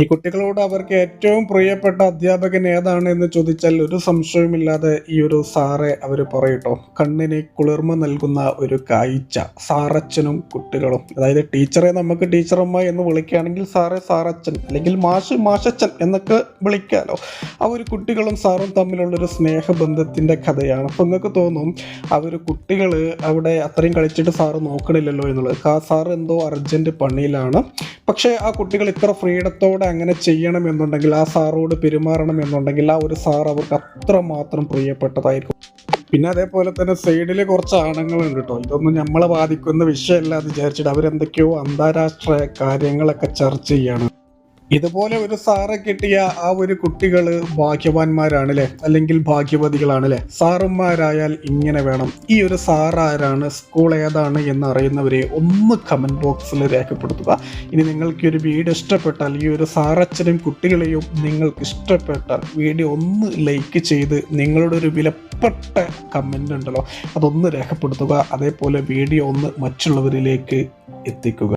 ഈ കുട്ടികളോട് അവർക്ക് ഏറ്റവും പ്രിയപ്പെട്ട അധ്യാപകൻ ഏതാണ് എന്ന് ചോദിച്ചാൽ ഒരു സംശയവുമില്ലാതെ ഈ ഒരു സാറെ അവർ പറയട്ടോ. കണ്ണിന് കുളിർമ നൽകുന്ന ഒരു കാഴ്ച. സാറച്ചനും കുട്ടികളും. അതായത് ടീച്ചറെ നമുക്ക് ടീച്ചറമ്മ എന്ന് വിളിക്കുകയാണെങ്കിൽ സാറെ സാറച്ചൻ അല്ലെങ്കിൽ മാഷ് മാഷച്ചൻ എന്നൊക്കെ വിളിക്കാലോ. ആ ഒരു കുട്ടികളും സാറും തമ്മിലുള്ളൊരു സ്നേഹബന്ധത്തിന്റെ കഥയാണ്. അപ്പോൾ നിങ്ങൾക്ക് തോന്നും ആ ഒരു കുട്ടികൾ അവിടെ അത്രയും കളിച്ചിട്ട് സാറ് നോക്കണില്ലല്ലോ എന്നുള്ളത്. സാർ എന്തോ അർജന്റ് പണിയിലാണ്. പക്ഷേ ആ കുട്ടികൾ ഇത്ര ഫ്രീഡത്തോടെ അങ്ങനെ ചെയ്യണം എന്നുണ്ടെങ്കിൽ ആ സാറോട് പെരുമാറണം എന്നുണ്ടെങ്കിൽ ആ ഒരു സാർ അവർക്ക് അത്രമാത്രം പ്രിയപ്പെട്ടതായിരിക്കും. പിന്നെ അതേപോലെ തന്നെ സൈഡിൽ കുറച്ച് ആണുങ്ങളുണ്ട് കേട്ടോ. ഇതൊന്നും നമ്മളെ ബാധിക്കുന്ന വിഷയമല്ല എന്ന് വിചാരിച്ചിട്ട് അവരെന്തൊക്കെയോ അന്താരാഷ്ട്ര കാര്യങ്ങളൊക്കെ ചർച്ച ചെയ്യാണ്. ഇതുപോലെ ഒരു സാറെ കിട്ടിയ ആ ഒരു കുട്ടികൾ ഭാഗ്യവാന്മാരാണല്ലേ? അല്ലെങ്കിൽ ഭാഗ്യവതികളാണ് അല്ലെ സാറുമാരായാൽ ഇങ്ങനെ വേണം. ഈ ഒരു സാറാരാണ് സ്കൂൾ ഏതാണ് എന്ന് അറിയുന്നവരെ ഒന്ന് കമന്റ് ബോക്സിൽ രേഖപ്പെടുത്തുക. ഇനി നിങ്ങൾക്ക് ഒരു വീഡിയോ ഇഷ്ടപ്പെട്ടാൽ ഈ ഒരു സാറച്ചനും കുട്ടികളെയും നിങ്ങൾക്ക് ഇഷ്ടപ്പെട്ടാൽ വീഡിയോ ഒന്ന് ലൈക്ക് ചെയ്ത് നിങ്ങളുടെ ഒരു വിലപ്പെട്ട കമന്റ് ഉണ്ടല്ലോ അതൊന്ന് രേഖപ്പെടുത്തുക. അതേപോലെ വീഡിയോ ഒന്ന് മറ്റുള്ളവരിലേക്ക് എത്തിക്കുക.